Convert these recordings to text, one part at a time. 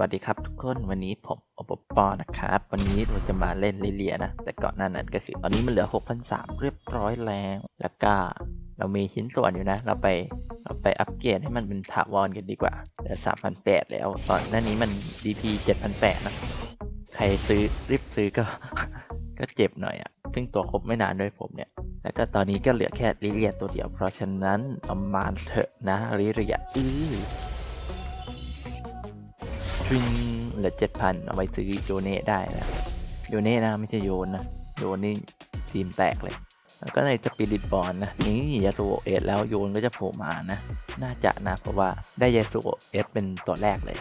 วัสดีครับทุกคนวันนี้ผมโอปปอนะครับ วันนี้เราจะมาเล่นเลียนะ แต่ก่อนหน้านั้นก็คือตอนนี้มันเหลือ6,003เรียบร้อยแล้ว แล้วก็เรามีชิ้นส่วนอยู่นะ เราไปเราไปอัปเกรดให้มันเป็นถาวรกันดีกว่าเหลือ3,800 แล้ว ตอนหน้านี้มัน DP 7,800 นะ ใครซื้อรีบซื้อก็ ก็เจ็บหน่อยอะ่ะ ซึ่งตัวครบไม่นานด้วยผมเนี่ย แล้วก็ตอนนี้ก็เหลือแค่ลิเลียตัวเดียว เพราะฉะนั้นประมาณเถอะนะลิเลียอื้อ ทริงเหลือเจ็ดพันเอาไปซื้อโยเน่ได้นะ โยเน่นะไม่ใช่โยนนะ โยนนี่ทีมแตกเลย แล้วก็ในสปิริตบอลนะ นี่ยาสูโอเอสแล้วโยนก็จะโผล่มานะ น่าจะนะ เพราะว่าได้ยาสูโอเอสเป็นตัวแรกเลย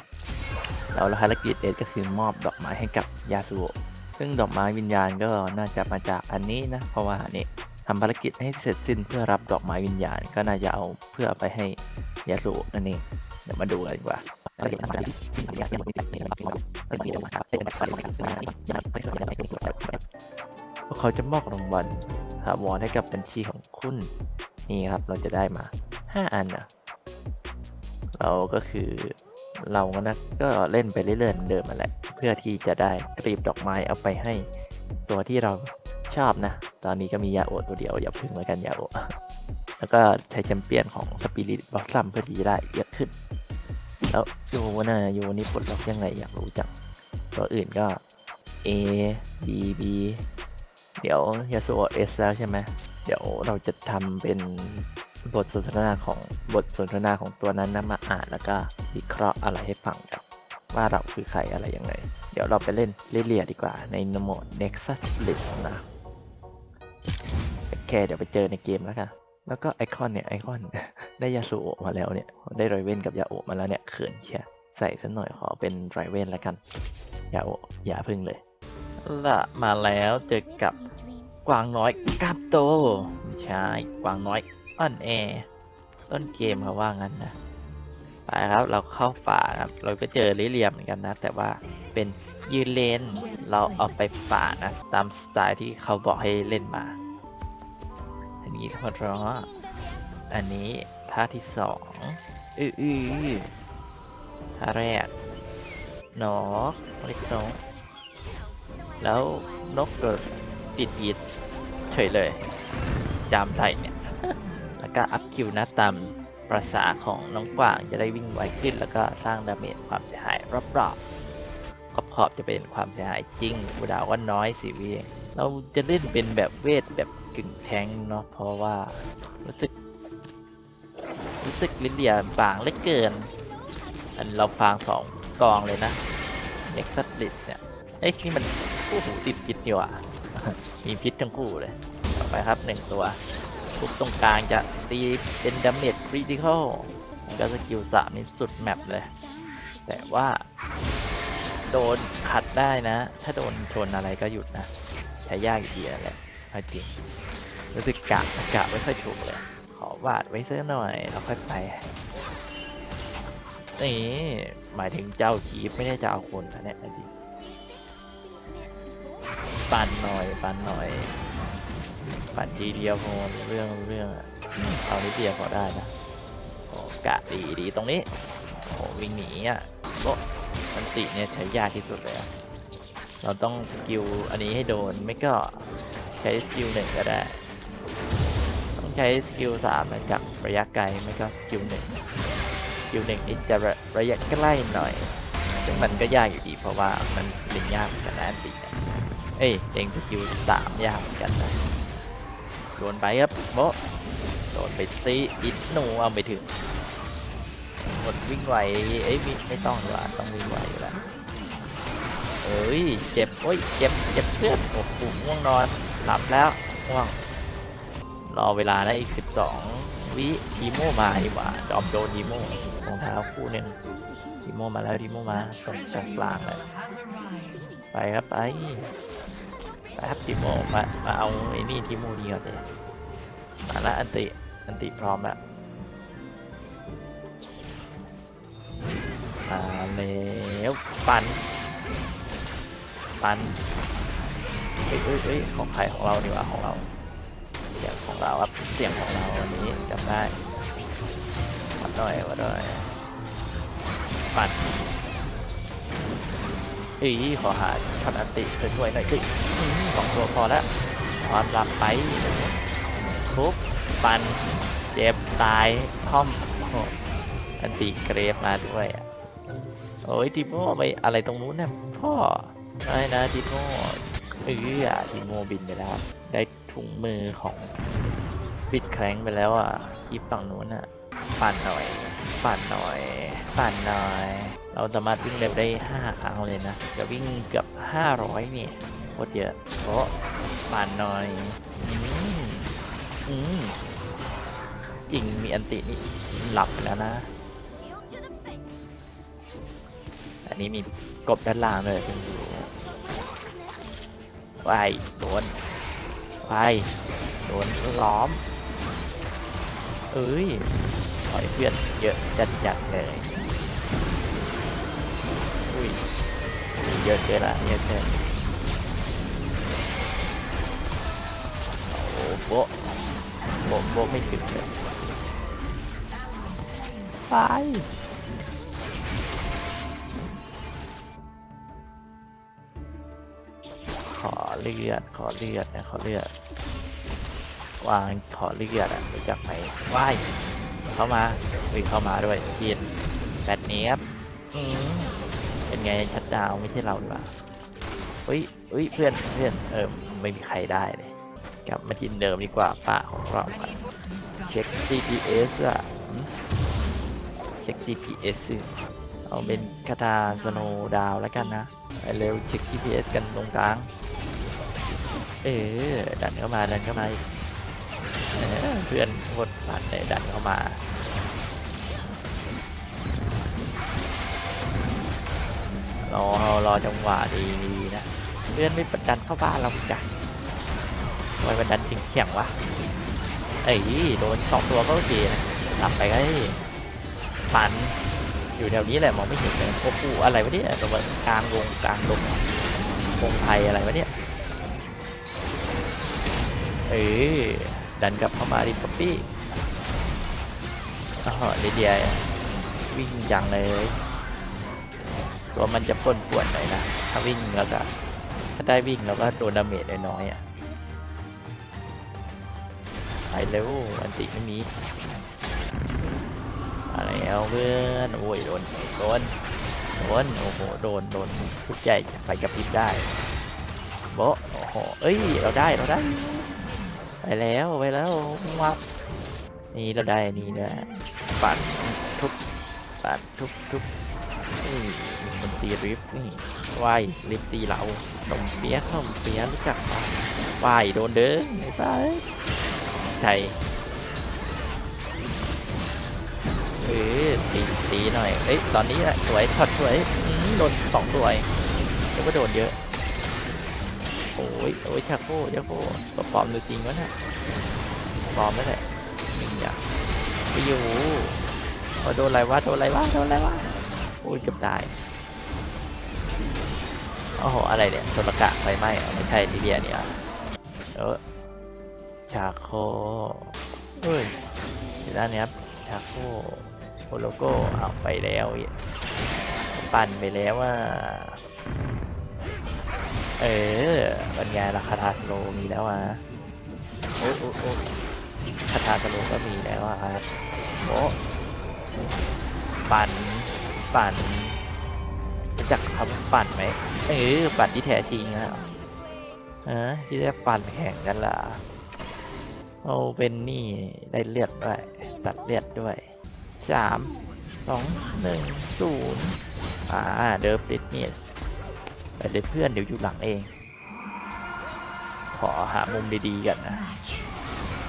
แล้วภารกิจเอสก็คือมอบดอกไม้ให้กับยาสูโอซึ่งดอกไม้วิญญาณก็น่าจะมาจากอันนี้นะ เพราะว่านี่ทำภารกิจให้เสร็จสิ้นเพื่อรับดอกไม้วิญญาณ ก็น่าจะเอาเพื่อไปให้ยาสูโอนั่นเองเดี๋ยวมาดูกันดีกว่า เขาจะมอบรางวัลถาวรให้กับบัญชีของคุณ นี่ครับเราจะได้มา 5 อันนะเราก็คือเราก็นะก็เล่นไปเรื่อยๆเหมือนเดิมมาแหละ เพื่อที่จะได้รีบดอกไม้เอาไปให้ตัวที่เราชอบนะ ตอนนี้ก็มียาโอตัวเดียว อย่าพึ่งไว้กันยาโอแล้วก็ใช้แชมเปี้ยนของสปิริตบอสซัมเพื่อที่จะได้เยอะขึ้น แล้วโยนะโยนี่ปลดล็อกยังไงอยากรู้จังตัวอื่นก็ A B B เดี๋ยวยาสุโอ S แล้วใช่ไหมเดี๋ยวเราจะทำเป็นบทสนทนาของบทสนทนาของตัวนั้นนะมาอ่านแล้วก็วิเคราะห์อะไรให้ฟังกันว่าเราคือใครอะไรยังไง เดี๋ยวเราไปเล่นเรียๆดีกว่าในโหมด Nexus List นะโอเคเดี๋ยวไปเจอในเกมแล้วกัน แล้วก็ไอคอนเนี่ยไอคอน ได้ยาสูโอะมาแล้วเนี่ย ได้ไรเวนกับยาโอะมาแล้วเนี่ยเขินเชียใส่สักหน่อยขอเป็นไรเวนแล้วกัน ยาโอะอย่าพึ่งเลยละมาแล้วเจอกับกวางน้อยกาบโตไม่ใช่กวางน้อยอ่อนแอต้นเกมเขาว่างั้นนะไปครับเราเข้าป่าครับเราก็เจอลิเลียมเหมือนกันนะ แต่ว่าเป็นยืนเลนเราเอาไปป่านะตามสไตล์ที่เขาบอกให้เล่นมา อันนี้ทอดร้ออันนี้ ท่าที่สองอืออือท่าแรกนกเล็กน้องแล้วนกเกิดติดยิดเฉยเลย จามใส่เนี่ย แล้วก็อัพคิวนะตามประษาของน้องกวางจะได้วิ่งไวขึ้น แล้วก็สร้างดาเมจความเสียหายรอบๆขอบจะเป็นความเสียหายจริงกูดาวว่าน้อยสิเวียเราจะเล่นเป็นแบบเวทแบบกึ่งแทงเนาะเพราะว่ารู้สึก รู้สึกลิ้นเดียบางเล็กเกิน อันเราฟางสองกองเลยนะเน็กซัสลิดเนี่ยเอ้ยนี่มันโอ้โหติดพิษนี่หว่ามีพิษทั้งคู่เลย ต่อไปครับหนึ่งตัวทุบตรงกลางจะตีเป็นดาเมจคริติคอลก็สกิลสามนี่สุดแมปเลย แต่ว่า โดนขัดได้นะ ถ้าโดนชนอะไรก็หยุดนะ ใช้ยากอยู่ดีนั่นแหละเอาจริง รู้สึกกะกะไม่ค่อยถูกเลย ขอวาดไว้สักหน่อยแล้วค่อยไป นี่ หมายถึงเจ้าขีฟไม่ได้จะเอาคนนะเนี่ยอดิปันหน่อย ปันหน่อย ปันทีเดียวพอเรื่องเรื่องเอานิดเดียวพอได้นะโอกะดีดีตรงนี้โอ้วิ่งหนีอะโอ้มันติเนี่ยใช้ยากที่สุดเลยอะเราต้องสกิลอันนี้ให้โดนไม่ก็ใช้สกิลหนึ่งก็ได้ ใช้สกิลสามจากระยะไกลไม่ก็สกิลหนึ่งสกิลหนึ่งนี่จะระระยะใกล้หน่อยซึ่งมันก็ยากอยู่ดีเพราะว่ามันเล่นยากเหมือนกันนะตีเอ้ยเล่นสกิลสามยากเหมือนกันนะโดนไปครับโบโดนไปซีอิดหนูเอาไปถึงหมดวิ่งไหวเอ้ยไม่ไม่ต้องดีกว่าต้องวิ่งไหวอยู่แล้วเอ้ยเจ็บโอ้ยเจ็บเจ็บเพื่อนโอ้โหง่วงนอนหลับแล้วง่วง รอเวลานะอีก 12 วิทีโมมาดีกว่าจอมโดนทีโมรองเท้าคู่หนึ่งทีโมมาแล้วทีโมมาตรงตรงกลางเลยไปครับไปไปครับทีโมมามาเอาไอ้นี่ทีโมดีก่อนเลยมาแล้วอันติอันติพร้อมแล้วมาแล้วปันปันเฮ้ยเฮ้ยเฮ้ยของใครของเราดีกว่าของเรา เสียงของเราครับเสียงของเราวันนี้จำได้วัดหน่อยวัดหน่อยปัดอ้ยขอหาช็อตอันติช่วยๆหน่อยสิสองตัวพอแล้วความหลับไปทุบปันเจ็บตายท่อมอันติเกรฟมาด้วยอะโอ้ยดิโมไปอะไรตรงนู้นนี่ยพ่อไม่นะดิโมเออดิโมบินไปแล้วได้ ถุงมือของปิดแคร้งไปแล้วอะคลิปฝั่งนู้นอะปั่นหน่อย ปั่นหน่อย ปั่นหน่อย เราสามารถวิ่งเร็วได้ 5 ครั้งเลยนะ จะวิ่งเกือบ 500 นี่โคตรเยอะโอ้ปั่นหน่อย อืมอืมจริงมีอันตินี่หลับไปแล้วนะ อันนี้มีกบด้านล่างเลยเพิ่งรู้วายโดน วายโดนล้อม เอ้ยถอยเพื่อนเยอะจัดจัดเลยอุ้ยเยอะเกินละเยอะเกินโอ้โหโบะโบโบะไม่ถึงเลยไป เลือดขอเลือดนะขอเลือดวางขอเลือดอะรู้จักไหมว่ายเข้ามาวิ่งเข้ามาด้วยเกียนแบดเนี้ยบเป็นไงชัดดาวไม่ใช่เราหรือเปล่าเฮ้ยเฮ้ยเพื่อนเพื่อนเออไม่มีใครได้เลยกลับมาที่เดิมดีกว่าป้าของเรากันเช็ค GPS อะเช็ค GPS สิเอาเป็นคาถาสโนดาวแล้วกันนะไปเร็วเช็ค GPS กันตรงกลาง เออดันเข้ามาดันเข้ามาเพื่อนกดบัตรเลยดันเข้ามารอรอจังหวะดีๆนะเพื่อนไม่ประดันเข้าบ้านเราจ้ะทำไมมันดันถึงแข็งวะเอ้ยโดนสองตัวก็โอเคนะหลับไปก็ได้ปันอยู่แถวนี้แหละมองไม่เห็นเลยโอ้โหอะไรวะเนี่ยตรงกลางวงกลางดงวงไทยอะไรวะเนี่ย เออดันกลับเข้ามาดิป๊อปปี้อ๋อลิเดียวิ่งยังเลย ตัวมันจะป่นปวนหน่อยนะ ถ้าวิ่งแล้วก็ถ้าได้วิ่งแล้วก็โดนดาเมจน้อยๆอะไปเร็วอันติไม่มีอะไรแล้วเพื่อนโอ้ยโดนโดนโดนโอ้โหโดนโดนทุกใหญ่ไปกับพิบได้โบโอ้โหเอ้ยเราได้เราได้ ไปแล้วไปแล้ววับนี่เราได้นี่นะปัดทุบปัดทุบทุบนี่มันตีริฟนี่วายริฟตีเรานมเปียะข้าเปียะรู้จักปะวายโดนเด้งไอ้ป้าใช่เออตีตีหน่อยเอ้ยตอนนี้สวยช็อตสวยโดนสองตัวเองแล้วก็โดนเยอะ โอ้ยโอ้ยชาโกชาโก้ตัวปลอมหรือจริงวะเนี่ยปลอมไม่แหละหนึ่งอย่างไปอยู่โอ้โดนอะไรวะโดนอะไรวะโดนอะไรวะโอ้ยเกือบตายโอ้โหอะไรเนี่ยโซลกะไฟไหม้ไม่ใช่ลิเดียเนี่ยเออชาโคเฮ้ยด้านเนี้ยครับชาโคโอโลโก้เอาไปแล้ว ปั่นไปแล้วว่า เออเป็นไงล่ะคาถาสโลมีแล้วอะเออโอ้โอ้คาถาสโลก็มีแล้วอะครับโอ้ปั่นปั่นรู้จักคำปั่นไหมเออปั่นที่แท้จริงอะเออที่เรียกปั่นแข่งกันล่ะโอ้เป็นนี่ได้เลือดด้วยตัดเลือดด้วยสามสองหนึ่งศูนย์อ่าเดิมติดเนี่ย ไปเลยเพื่อนเดี๋ยวอยู่หลังเอง ขอหามุมดีๆกันนะ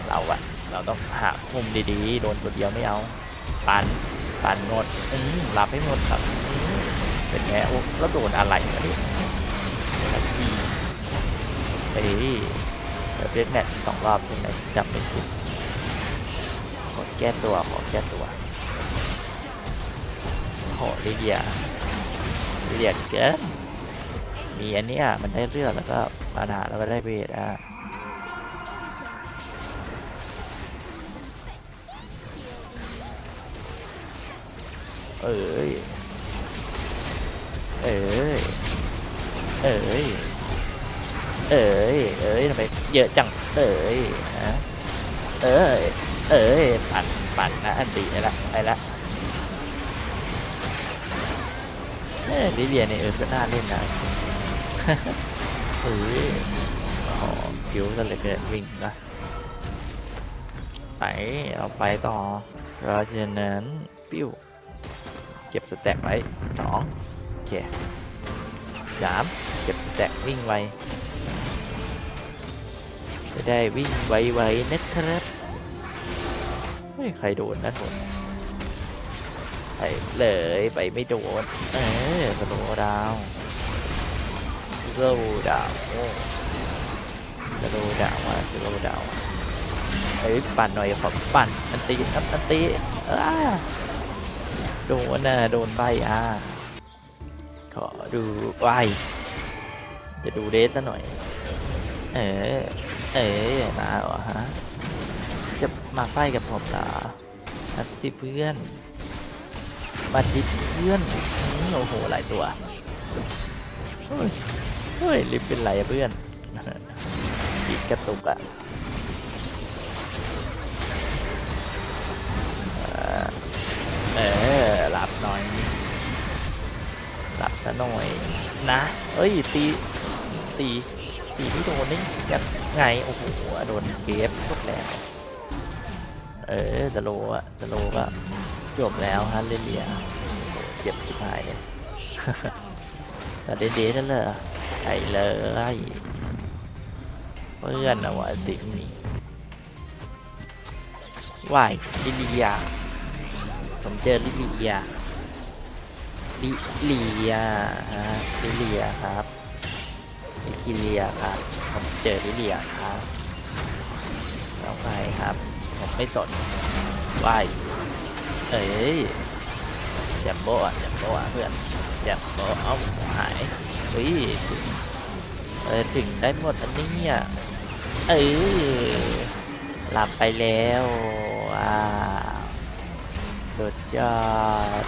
เราอะเราต้องหามุมดีๆ โดนตัวเดียวไม่เอา ปันปันหมดอืมหลับให้หมดครับ เป็นไงโอ้แล้วโดนอะไรวะเนี่ยทันทีเฮ้ยเดี๋ยวเล่นแมตช์สองรอบใช่ไหมจำเป็นผิดขอแก้ตัวขอแก้ตัวโหลิเดียลิเดียเกิน มีอันนี้ยมันได้เลือดแล้วก็มานาแล้วก็ได้เบสอะเอ้ย เอ้ย เอ้ย เอ้ย เอ้ยทำไมเยอะจัง เอ้ยฮะเอ้ย เอ้ย ปั่น ปั่นนะ อันตีไปละ ไปละเอ้ยลิเลียเนี่ยเออก็น่าเล่นนะ เฮ้ยอ๋อผิวกันเหลยเกินวิ่งนะไปเอาไปต่อเราะฉะนั้นปิ้ว เก็บสแต็กไว้สองโอเคสามเก็บสแต็กวิ่งไวจะได้วิ่งไวๆนะครับไม่ใครโดนนะโดนไปเลยไปไม่โดน เออสโลว์ดาว โลดาวโอ้สโลดาวมาสโลดาวเอ้ยปั่นหน่อยขอปั่นอันตีครับอันตี้โดนน่ะโดนใบอะขอดูใบจะดูเดสซะหน่อย เออเอ๋มาเหรอฮะจะมาไฟกับผมเหรอนัดสิเพื่อนมาดิเพื่อนโอ้โหหลายตัว เฮ้ยลิฟต์เป็นไรเพื่อนปิดกระตุกอะเอ่อเออหลับหน่อยหลับซะหน่อยนะเอ้ยตีตีตีไม่โดนนี่ยังไงโอ้โหโดนเกฟหมดแล้วเออจะโลอะจะโลก็จบแล้วฮะเรเลียเจ็บชิบหายเลยแต่เดเดนั่นเลย ใช่เลยเพื่อนเอาวะตินี่วายลิเลียผมเจอลิเลียลิเลียฮะลิเลียครับลิเลียครับผมเจอลิเลียครับแล้วไปครับผมไม่สนว่ายเอ้ย แจมโบอะแจมโบอะเพื่อนแจมโบเอ้าหายเฮ้ยถึงเออถึงได้หมดอันนี้เนี่ยเออหลับไปแล้วว้าวสุดยอด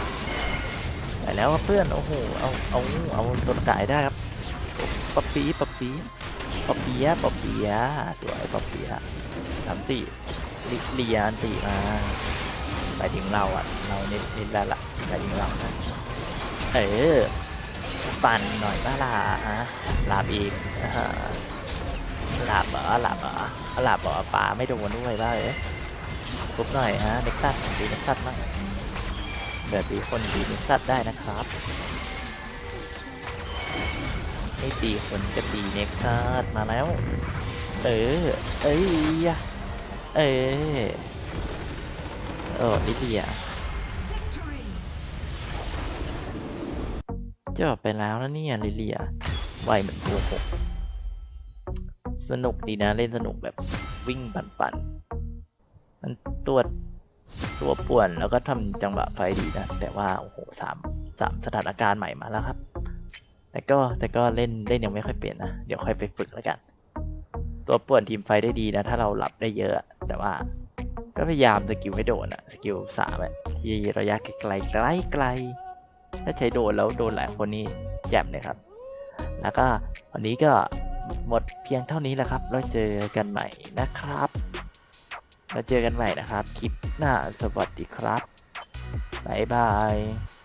ไปแล้วครับเพื่อนโอ้โหเอาเอาเอาตัวกายได้ครับปะปีปะปีปะเปียะปะเปียะสวยปะเปียะสามตีลิเลียนตีมา ไปถึงเราอะ เราน้นเน้นแล้วล่ะไปถึงเรานะเออปั่นหน่อยบ้าล่ะฮะหลับอีกอ่าหลับเหรอหลับเหรอหลับเหรอป่าไม่โดนด้วยบ้าเอ้ยทุบหน่อยฮะเน็กซัสตีเน็กซัสบ้างเดี๋ยวตีคนตีเน็กซัสได้นะครับไม่ตีคนจะตีเน็กซัสมาแล้ว เออ เอ้ยยะเออ โอ้ลิเดียจบไปแล้วนะเนี่ยลิเลียไวเหมือนตัวหกสนุกดีนะเล่นสนุกแบบวิ่งปั่นๆมันตัวตัวป่วนแล้วก็ทำจังหวะไฟดีนะ แต่ว่า โอ้โหสามสามสถานการณ์ใหม่มาแล้วครับ แต่ก็แต่ก็เล่นเล่นยังไม่ค่อยเปลี่ยนนะ เดี๋ยวค่อยไปฝึกแล้วกัน ตัวป่วนทีมไฟได้ดีนะ ถ้าเราหลับได้เยอะ แต่ว่า ก็พยายามสกิลให้โดนอะสกิลสามอะที่ระยะไกลไกลไกลถ้าใช้โดนแล้วโดนหลายคนนี่แจ่มเลยครับ แล้วก็วันนี้ก็หมดเพียงเท่านี้แหละครับแล้วเจอกันใหม่นะครับแล้วเจอกันใหม่นะครับ คลิปหน้าสวัสดีครับบ๊ายบาย